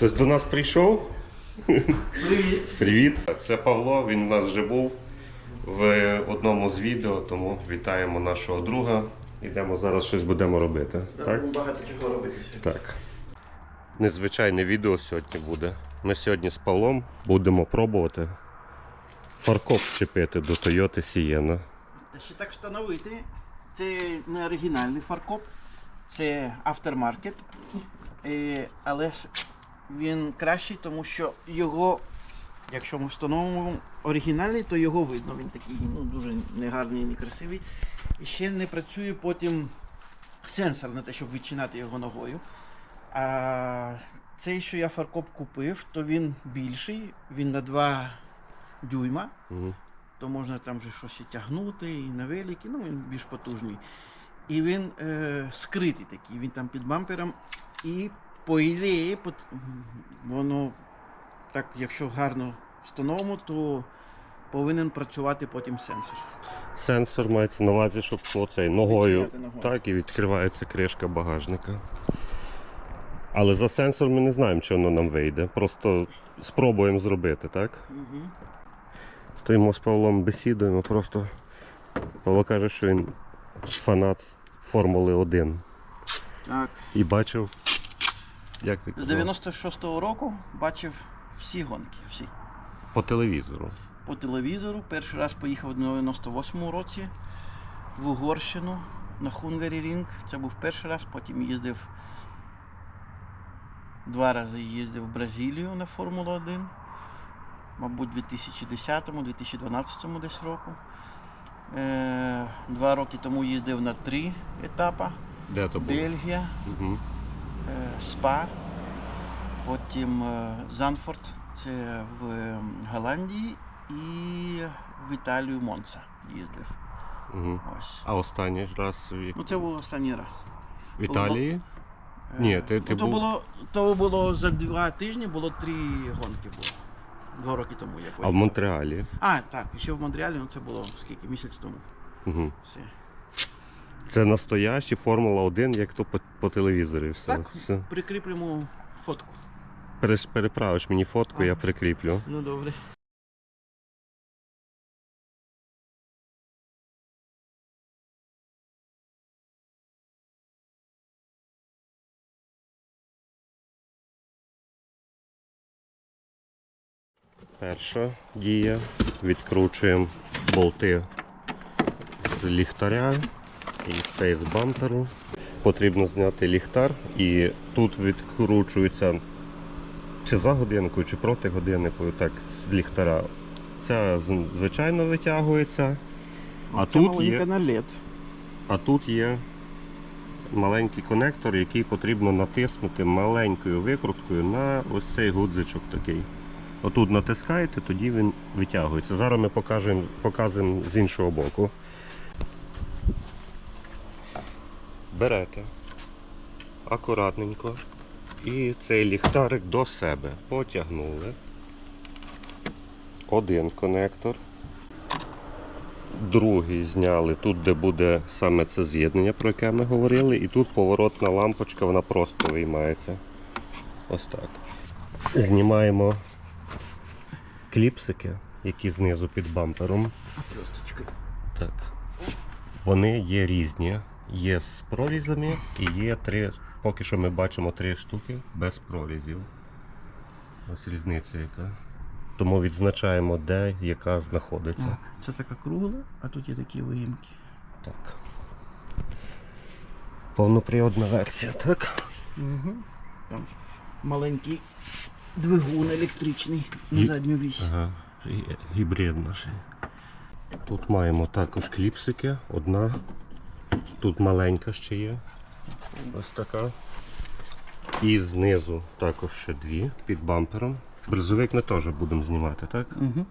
Хтось до нас прийшов? Привіт. Привіт. Це Павло, він у нас вже був в одному з відео, тому вітаємо нашого друга. Ідемо зараз щось будемо робити. Так? Багато чого робити сьогодні. Так. Незвичайне відео сьогодні буде. Ми сьогодні з Павлом будемо пробувати фаркоп вчепити до Toyota Sienna. Ще так встановити. Це не оригінальний фаркоп, це aftermarket. Е, але він кращий, тому що його, якщо ми встановимо оригінальний, то його видно. Він такий ну, дуже негарний, некрасивий. І ще не працює потім сенсор на те, щоб відчинати його ногою. А цей, що я фаркоп купив, то він більший, він на 2 дюйма Мгм. то можна там вже щось і тягнути, і на великі, ну він більш потужний. І він е, скритий такий, він там під бампером. І по ідеї, пот- воно так, якщо гарно встановимо, то повинен працювати потім сенсор. Сенсор мається на увазі, щоб оцей ногою, ногою. так і відкривається кришка багажника. Але за сенсор ми не знаємо, чи воно нам вийде. Просто спробуємо зробити, так? Угу. Стоїмо з Павлом, бесідуємо, просто Павло каже, що він фанат Формули 1. Так. І бачив, як ти З казав, 96-го року бачив всі гонки, всі. по телевізору. По телевізору. Перший раз поїхав в 98-му році в Угорщину на Хунгарі Рінг. Це був перший раз, потім їздив два рази їздив в Бразилію на Формулу 1. Мабуть, у 2010-2012 десь року. Е, Два роки тому їздив на три етапи. Де то було? Бельгія, Угу. Е, СПА, потім е, Занфорд, це в Голландії, і в Італію Монца їздив. Угу. Ось. А останній раз в, Ну це був останній раз. в Італії? Е, Ні, ти- ти ну, то був- було то було за два тижні, було три гонки було. Два роки тому я А в. Монреалі? А, так, ще в Монреалі, ну це було скільки місяць тому. Угу. Все. Це настоящі Формула 1, як то по, по телевізорі. Все. Так, все. прикріплюємо фотку. Переш- переправиш мені фотку, я прикріплю. Ну добре. Перша дія. Відкручуємо болти з ліхтаря і цей з бамперу. Потрібно зняти ліхтар і тут відкручується чи за годинку, чи проти годиннику, так, з ліхтара. Ця звичайно витягується, а це тут є, на LED. а тут є маленький конектор, який потрібно натиснути маленькою викруткою на ось цей гудзичок такий. Отут натискаєте, тоді він витягується. Зараз ми покажемо, показуємо з іншого боку. Берете акуратненько і цей ліхтарик до себе потягнули. Один конектор. Другий зняли тут, де буде саме це з'єднання, про яке ми говорили, і тут поворотна лампочка, вона просто виймається. Ось так. Знімаємо кліпсики, які знизу під бампером. Так. Вони є різні. Є з прорізами і є три. Поки що ми бачимо три штуки без прорізів. Ось різниця яка. Тому відзначаємо, де яка знаходиться. Так, це така кругла, а тут є такі виїмки. Так. Повноприводна версія, так? Угу. Там маленький двигун електричний на задню вісь. Ага, гі- гібридна ще. Тут маємо також кліпсики. Одна. Тут маленька ще є. Ось така. І знизу також ще дві під бампером. Бризовик ми теж будемо знімати, так? Угу.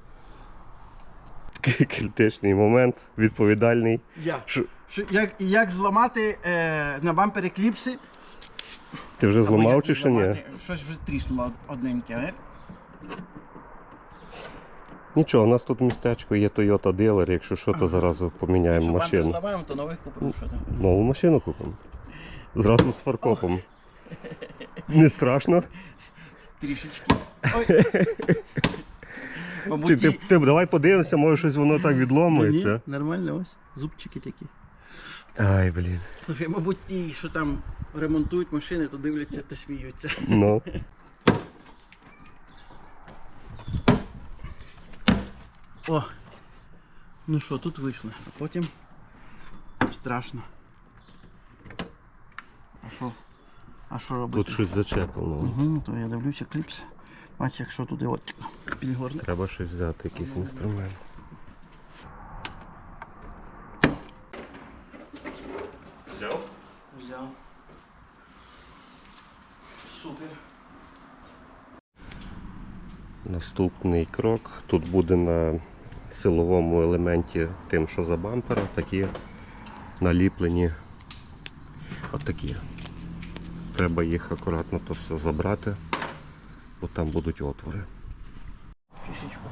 Критичний момент, відповідальний. Я. Що, Що, як, як зламати е, на бампері кліпси? ти вже Або зламав як чи ще ні? зламати? Щось вже тріснуло одненьке, не? Нічого, у нас тут містечко є Toyota дилер, якщо що, то зразу поміняємо Якщо бампер машину. зламаємо, то нових купимо. Що там? Нову машину купимо. Зразу з фаркопом. Не страшно? Трішечки. Ой. Мабуть, Чи ти, ті- ти давай подивимося, може щось воно так Та ні, відломується. нормально, ось. Зубчики такі. Ай, блін. Слушай, мабуть, ті, що там ремонтують машини, то дивляться та сміються. Ну. О! Ну що, тут вийшло, а потім страшно. А що? А що робити? Тут щось зачеплено. Угу, то я дивлюся кліпс. Бач, якщо туди от підгорне. Треба щось взяти, якийсь інструмент. Взяв? Взяв. Супер. Наступний крок. Тут буде на силовому елементі тим, що за бампера, такі наліплені отакі. Треба їх акуратно то все забрати, бо там будуть отвори. Фішечку.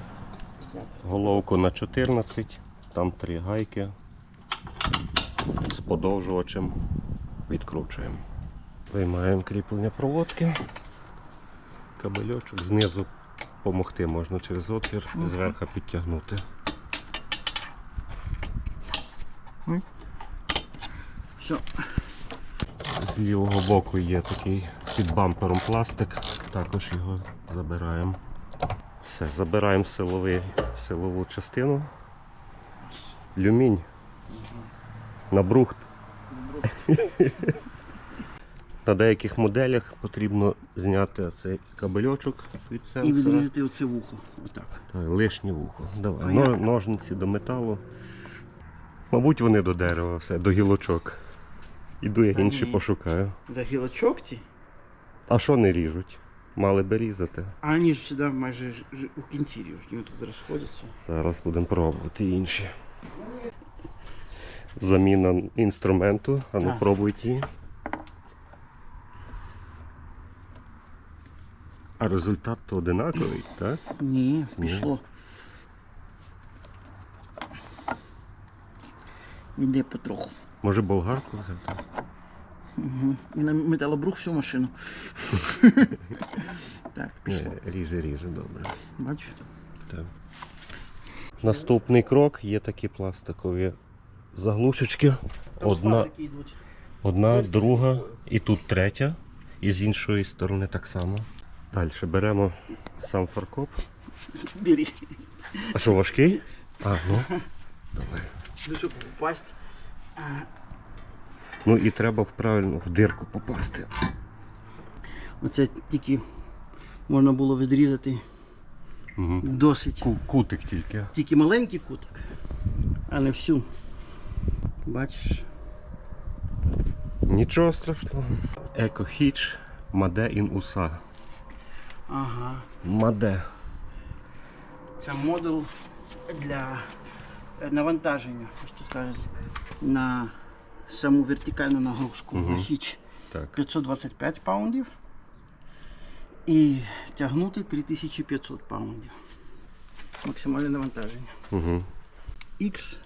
Головку на 14, там три гайки з подовжувачем відкручуємо. Виймаємо кріплення проводки, кабельочок, знизу допомогти можна через отвір, зверху підтягнути. Все. З лівого боку є такий під бампером пластик, також його забираємо. Все, забираємо силовий, силову частину. Люмінь. На брухт. На деяких моделях потрібно зняти цей кабельочок від І відрізати оце вухо. Отак. Та, лишнє вухо. Давай. Но- Ножниці до металу. Мабуть, вони до дерева, все, до гілочок. Іду я Та інші ні. пошукаю. До гілочок ці. А що не ріжуть? Мали би різати. А вони ж завжди майже ж- ж у кінці ріжуть, вони тут розходяться. Зараз будемо пробувати інші. Заміна інструменту. А ну Так. пробуйте її. А результат то одинаковий, так? Ні, пішло. Іде потроху. Може болгарку взяти? Угу. І на металобрух всю машину. так, пішло. Ні, ріже, ріже, добре. Бачиш? Так. Наступний крок є такі пластикові заглушечки. Одна, одна, друга і тут третя. І з іншої сторони так само. Далі беремо сам фаркоп. Бери. А що, важкий? А, ну. Давай. Ну, щоб попасть. Ну і треба в правильну в дирку попасти. Оце тільки можна було відрізати Угу. досить. Кутик тільки. Тільки маленький куток, а не всю. Бачиш? Нічого страшного. Hitch Made in USA. Ага. Маде. Це модуль для навантаження, ось тут кажуть, на саму вертикальну нагрузку на хіч Так. 525 паундів і тягнути 3500 паундів. Максимальне навантаження. Угу. X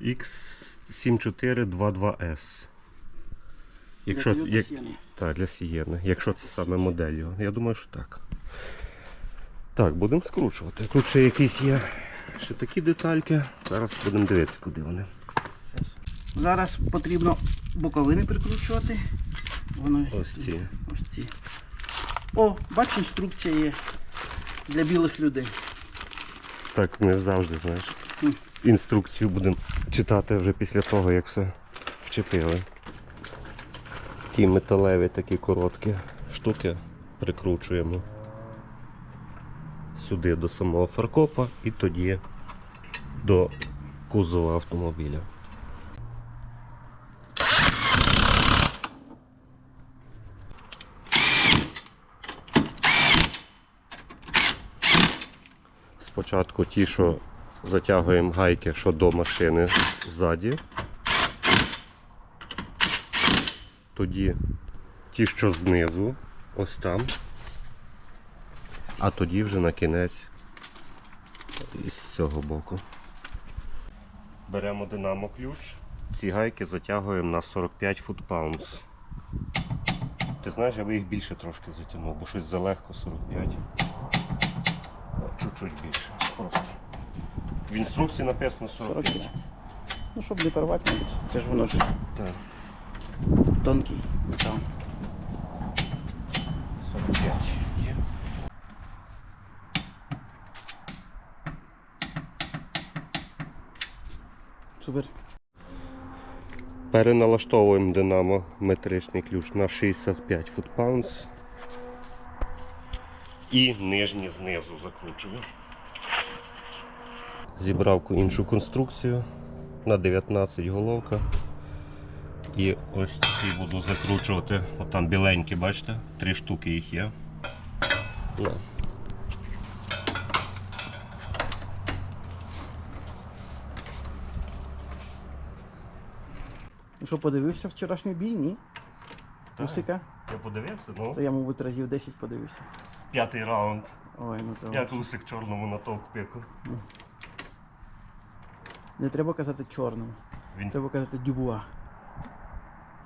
X7422S. Якщо, як. Так, для Сієни. Якщо це саме модель його. Я думаю, що так. Так, будемо скручувати. Тут ще якісь є ще такі детальки. Зараз будемо дивитися, куди вони. Зараз потрібно боковини прикручувати. Воно Ось ці. ось ці. О, бач, інструкція є для білих людей. Так, ми завжди, знаєш. Інструкцію будемо читати вже після того, як все вчепили. Такі металеві, такі короткі штуки прикручуємо сюди до самого фаркопа і тоді до кузова автомобіля. Спочатку ті, що затягуємо гайки, що до машини ззаді. Тоді ті, що знизу, ось там. А тоді вже на кінець із цього боку. Беремо динамо ключ. Ці гайки затягуємо на 45 foot pounds. Ти знаєш, я би їх більше трошки затягнув, бо щось залегко 45. Чуть-чуть більше. Просто. В інструкції написано 45. 45. Ну, щоб не порвати. Це ж воно ж Так, тонкий метал. 45. Є. Супер. Переналаштовуємо динамо метричний ключ на 65 foot-pounds. І нижні знизу закручую. Зібрав іншу конструкцію на 19 головка. І ось ці буду закручувати. От там біленькі, бачите? Три штуки їх є. На. Ну що, подивився вчорашній бій, ні? Так. Усика? Я подивився, ну. То я, мабуть, разів 10 подивився. П'ятий раунд. Ой, ну то. Як усик чорному натовп пику. Не треба казати чорному. Він Треба казати дюбуа.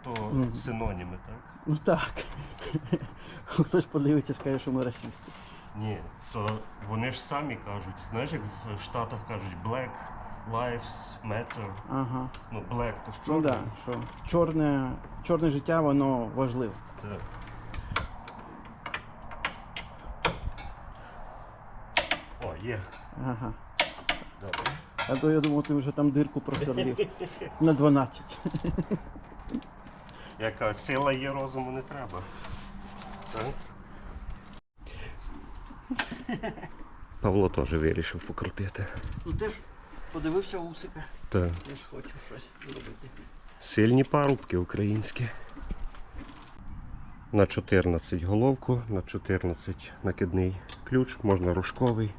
То синоніми, так? Ну так. Хтось подивиться, скаже, що ми расисти. Ні, то вони ж самі кажуть, знаєш, як в Штатах кажуть Black Lives Matter. Ага. Ну, Black то ж Ну чорний. так, що чорне, чорне життя, воно важливе. Так. О, є. Ага. Добре. А то я думав, ти вже там дирку просверлив. На 12. Яка сила є, розуму не треба. Так? Павло теж вирішив покрутити. Ну ти ж подивився усика. Так. Теж хочу щось зробити. Сильні парубки українські. На 14 головку, на 14 накидний ключ, можна рожковий.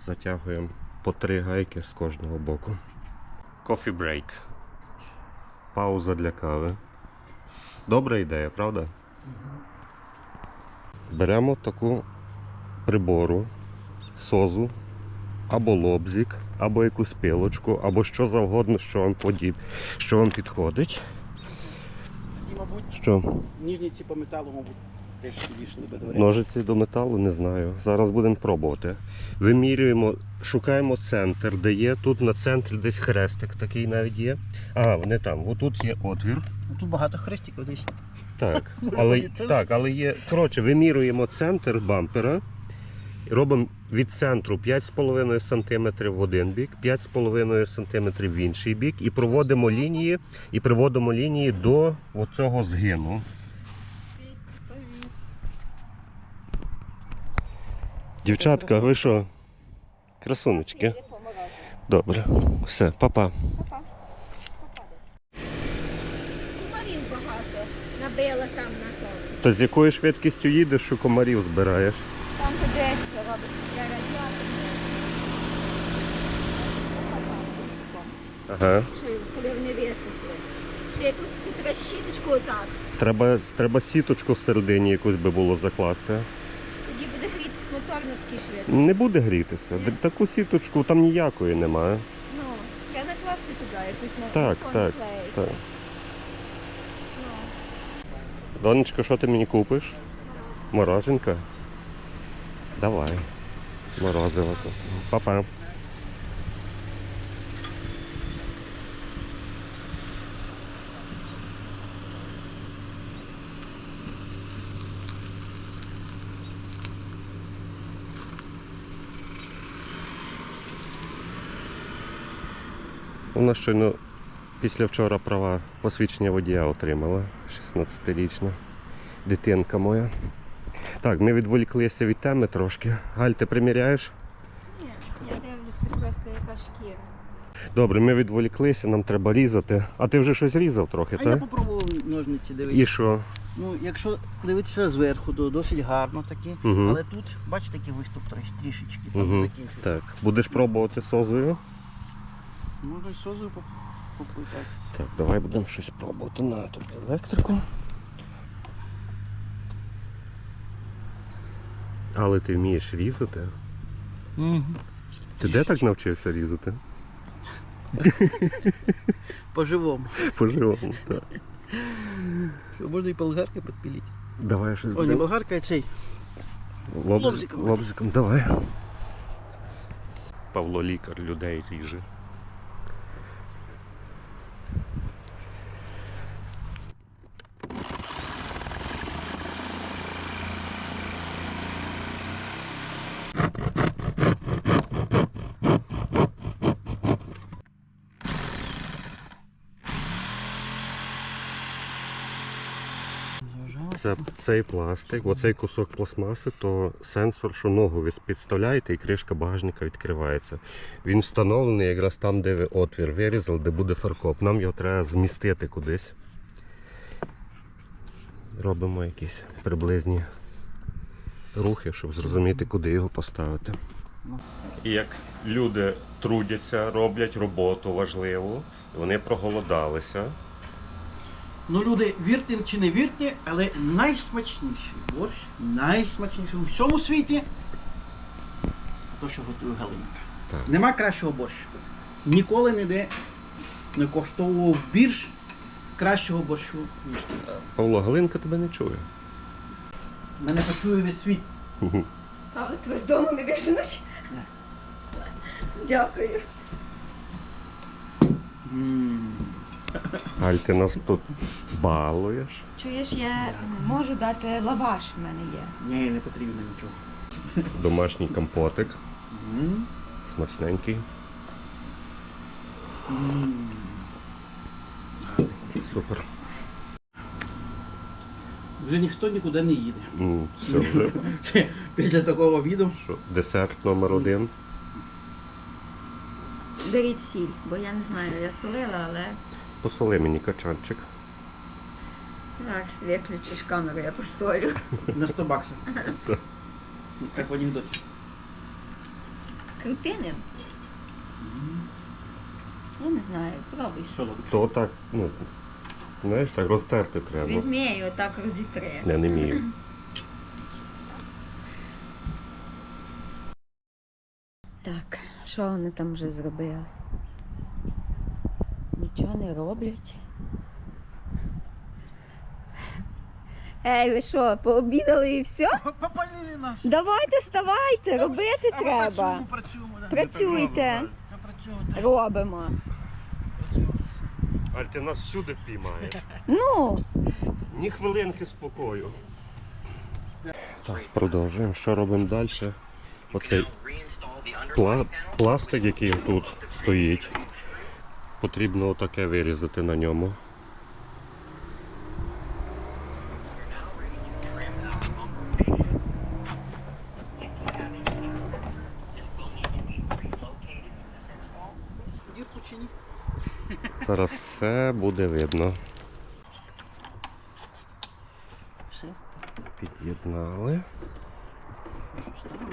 Затягуємо по три гайки з кожного боку. Coffee break. Пауза для кави. Добра ідея, правда? Беремо таку прибору, созу, або лобзик, або якусь пилочку, або що завгодно, що вам подіб, що вам підходить. І, мабуть, Що? ніжниці по металу, мабуть, теж підійшли би до. Ножиці до металу, не знаю. Зараз будемо пробувати. Вимірюємо, шукаємо центр, де є. Тут на центрі десь хрестик такий навіть є. А, не там. Отут є отвір. Ну, Тут багато хрестиків десь. Так, але, так, але є. Коротше, вимірюємо центр бампера. Робимо від центру 5,5 см в один бік, 5,5 см в інший бік і проводимо лінії і приводимо лінії до оцього згину. Дівчатка, ви що? Красунечки. Добре. Все, па-па. Комарів багато набила там на тому. Та з якою швидкістю їдеш, що комарів збираєш? Там ходиш, що робить радіатор. Ага. Коли вони висохли. Чи якусь таку трещіточку отак. Треба, треба сіточку всередині якусь би було закласти. На такій швидкості. Не буде грітися. Таку сіточку там ніякої немає. Ну, треба накласти туди, якусь на Так, так, клеїти. так. Ну, Донечка, що ти мені купиш? Мороженка? Давай. Морозиво тут. Па-па. Вона щойно після вчора права посвідчення водія отримала 16-річна дитинка моя. Так, ми відволіклися від теми трошки. Галь, ти приміряєш? ні, я дивлюся просто яка шкіра. Добре, ми відволіклися, нам треба різати. А ти вже щось різав трохи, А я так? попробував ножниці І що? Ну, якщо дивитися зверху, то досить гарно такі. Мгм. Але тут, бачите, який виступ треш- трішечки там Угу. закінчився. Так, будеш пробувати созою? Можна з созою попитатися. Так, давай будемо щось пробувати на тут електрику. Але ти вмієш різати? Ти де так навчився різати? По-живому. По-живому, так. Що можна і болгарки підпілити. Давай щось О, не болгарка, а цей. Лобзиком. Лобзиком, давай. Павло лікар людей ріже. Це цей пластик, оцей кусок пластмаси, то сенсор, що ногу ви підставляєте і кришка багажника відкривається. Він встановлений якраз там, де ви отвір вирізали, де буде фаркоп. Нам його треба змістити кудись. Робимо якісь приблизні рухи, щоб зрозуміти, куди його поставити. І як люди трудяться, роблять роботу важливу, вони проголодалися. Ну, люди, вірте чи не вірте, але найсмачніший борщ, найсмачніший у всьому світі. То, що готує Галинка. Так. Нема кращого борщу. Ніколи ніде не коштовував більш кращого борщу, ніж тут. Павло, Галинка тебе не чує. Мене почує весь світ. Але тебе з дому не виженуть. Дякую. М. Аль, ти нас тут балуєш. Чуєш, я можу дати лаваш в мене є. Ні, не потрібно нічого. Домашній компотик, М. смачненький. Супер. Вже ніхто нікуди не їде. Ну, все вже. Після такого відео. Що, десерт номер один. Беріть сіль, бо я не знаю, я солила, але Посоли мені качанчик. зараз виключиш камеру, я посолю. На 100 баксів. Так. Як в анекдоті. Крутини. Я не знаю, пробуй. То так, ну, знаєш, так розтерти треба. Візьми і отак розітри. Я не вмію. Так, що вони там вже зробили? Нічого не роблять. Ей, ви що, пообідали і все? Попалили нас. Давайте ставайте, робити А ми треба. Працюємо, працюємо. да. Працюйте. Ми працюємо. Робимо. Аль, ти нас всюди впіймаєш. Ну, Ні хвилинки спокою. Так, продовжуємо. Що робимо далі? Оцей пла- пластик, який тут стоїть, потрібно отаке вирізати на ньому. Зараз все буде видно. Під'єднали. Що ставимо?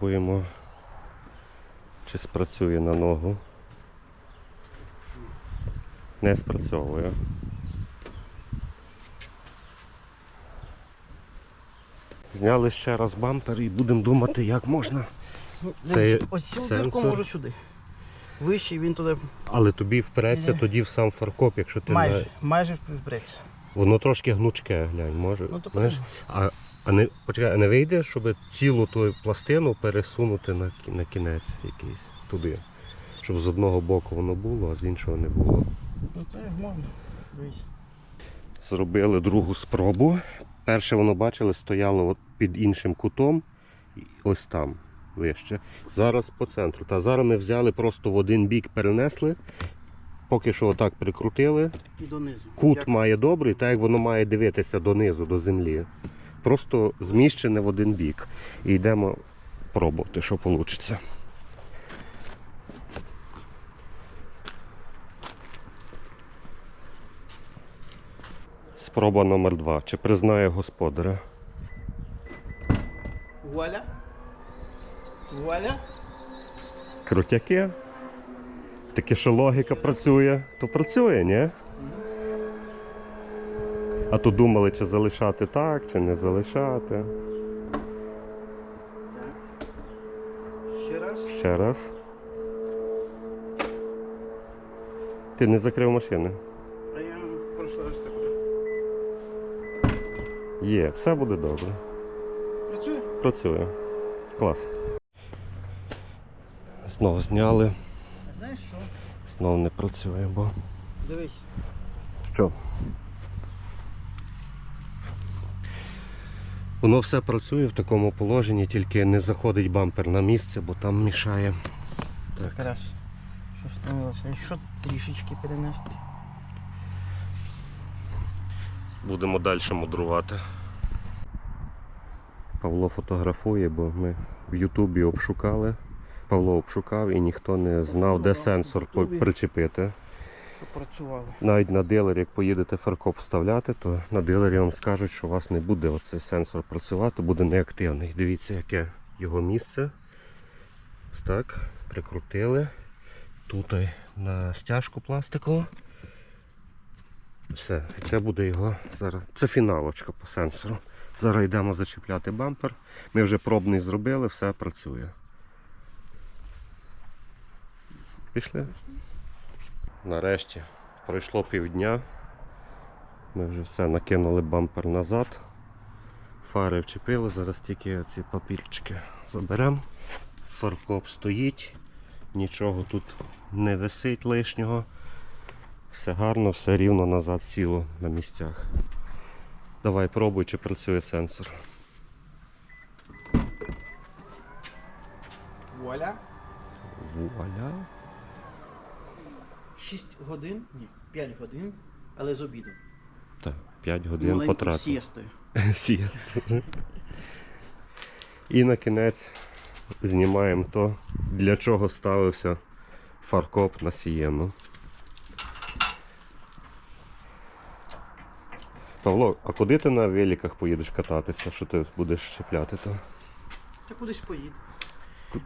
Так, пробуємо, чи спрацює на ногу. Не спрацьовує. Зняли ще раз бампер і будемо думати, як можна. Це Ось сенсор. дірку можу сюди. Вище він туди Але тобі впреться тоді в сам фаркоп, якщо ти майже, не... майже вбереться. Воно трошки гнучке, глянь, може. Ну, то знаєш? А, а не почекай, а не вийде, щоб цілу ту пластину пересунути на, на кінець якийсь туди. Щоб з одного боку воно було, а з іншого не було. Ну так можна. Зробили другу спробу. Перше воно бачили, стояло от під іншим кутом, ось там вище. Зараз по центру. Та зараз ми взяли просто в один бік перенесли. Поки що отак прикрутили. І донизу. Кут Як- має добрий, так як воно має дивитися донизу, до землі. Просто зміщене в один бік. І йдемо пробувати, що вийде. Спроба номер два. Чи признає господаря? Вуаля. Вуаля. Крутяки. Таке, що логіка працює, то працює, ні? А то думали, чи залишати так, чи не залишати. Ще раз. Ще раз. Ти не закрив машини? А я в прошлий раз так. Є, все буде добре. Працює? Працює. Клас. Знову зняли, Знаєш що? знову не працює, бо. Дивись. Що? Воно все працює в такому положенні, тільки не заходить бампер на місце, бо там мішає. Так. Якраз. Що встановилося? А Що трішечки перенести? Будемо далі мудрувати. Павло фотографує, бо ми в Ютубі обшукали. Павло обшукав і ніхто не знав, де сенсор причепити. Щоб працювало. Навіть на дилері, як поїдете фаркоп вставляти, то на дилері вам скажуть, що у вас не буде оцей сенсор працювати, буде неактивний. Дивіться, яке його місце. Ось так, прикрутили. Тут на стяжку пластикову. Все, це буде його зараз. Це фіналочка по сенсору. Зараз йдемо зачіпляти бампер. Ми вже пробний зробили, все працює. Пішли? Нарешті пройшло півдня. Ми вже все накинули бампер назад. Фари вчепили, зараз тільки ці папірчики заберемо. Фаркоп стоїть, нічого тут не висить лишнього. Все гарно, все рівно назад сіло на місцях. Давай пробуй, чи працює сенсор. Вуаля. Вуаля. 6 годин, ні, 5 годин, але з обідом. Так, 5 годин Маленькою потратив. сієстою. Сіє. І на кінець знімаємо то, для чого ставився фаркоп на сієну. Павло, а куди ти на великах поїдеш кататися, що ти будеш щепляти то? Я кудись поїду.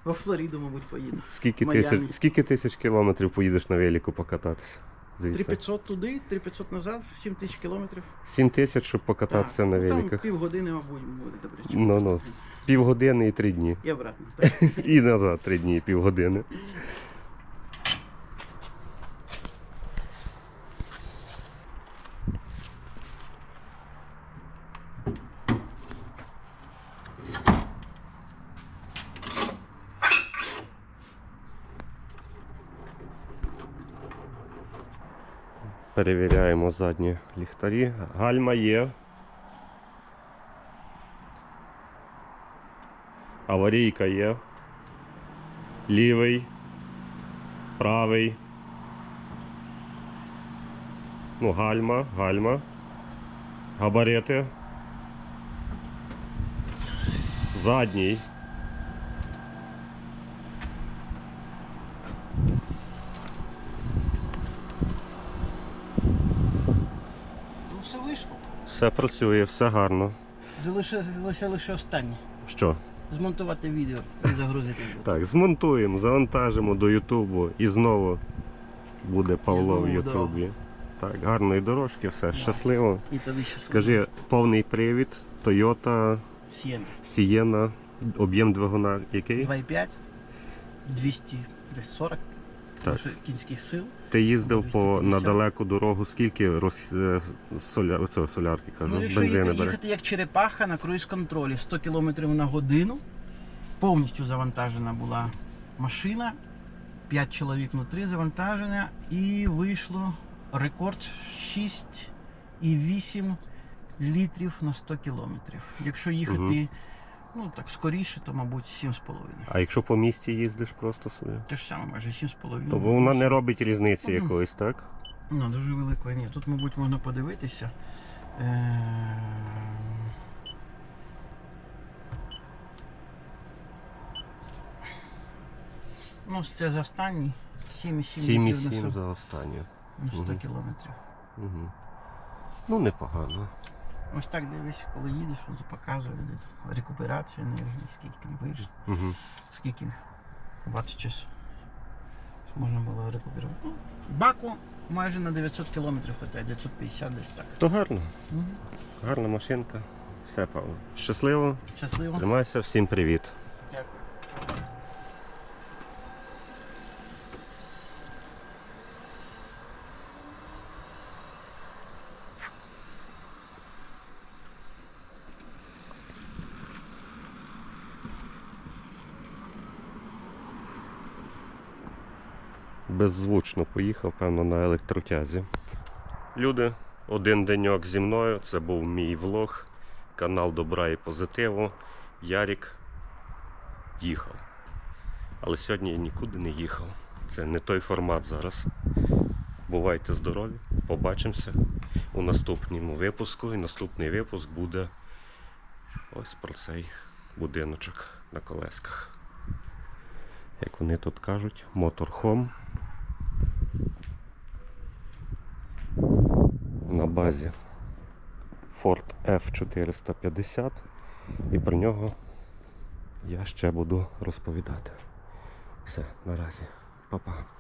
Во Флориду, мабуть, поїду. Скільки тисяч, скільки тисяч кілометрів поїдеш на велику покататися? Звідси? 3500 туди, 3500 назад, 7 тисяч кілометрів. 7 тисяч, щоб покататися Так, на ну, Там півгодини, мабуть, буде добре. Ну ну. Півгодини і три дні. І обратно. Так. І назад три дні і півгодини. Перевіряємо задні ліхтарі. Гальма є. Аварійка є. Лівий, правий. Ну, гальма, гальма. Габарити. Задній. Ну, все вийшло. Все працює, все гарно. Залишилося лише останнє. Що? Змонтувати відео і загрузити відео. Так, змонтуємо, завантажимо до Ютубу і знову буде Павло в Ютубі. Так, гарної дорожки, все щасливо. І тоді ще Скажи, повний привід, Toyota Сієн. Sienna, об'єм двигуна який? 2,5, 240 Так. кінських сил. Ти їздив по на далеку дорогу, скільки роз, е, соля, оцього солярки кажу, Ну, якщо бензини їхати, бере. їхати як черепаха на круїз-контролі 100 км на годину, повністю завантажена була машина, 5 чоловік внутрі завантажена, і вийшло рекорд 6,8 літрів на 100 кілометрів. Якщо їхати Мгм. Ну, так, скоріше, то, мабуть, 7,5. А якщо по місті їздиш просто собі? Те ж саме, майже 7,5. То вона не робить різниці Мгм. якоїсь, так? Ну, дуже великої ні. Тут, мабуть, можна подивитися. Е, Ну, це за останній 7,7 літрів на 7,7 за останню. на 100 Мгм. кілометрів. Угу. Ну, непогано. Ось так дивись, коли їдеш, показує де рекуперація енергії, скільки там вийшло, Угу. скільки ватт часу можна було рекуперувати. Ну, баку майже на 900 кілометрів хватає, 950 десь так. То гарно. Мгм. Гарна машинка. Все, Павло. Щасливо. Щасливо. Тримайся, всім привіт. Беззвучно поїхав, певно, на електротязі. Люди, один деньок зі мною. Це був мій влог. Канал Добра і Позитиву. Ярік їхав. Але сьогодні я нікуди не їхав. Це не той формат зараз. Бувайте здорові, побачимося у наступному випуску. І наступний випуск буде ось про цей будиночок на колесках. Як вони тут кажуть, моторхом. На базі Ford F450. І про нього я ще буду розповідати. Все, наразі. Па-па.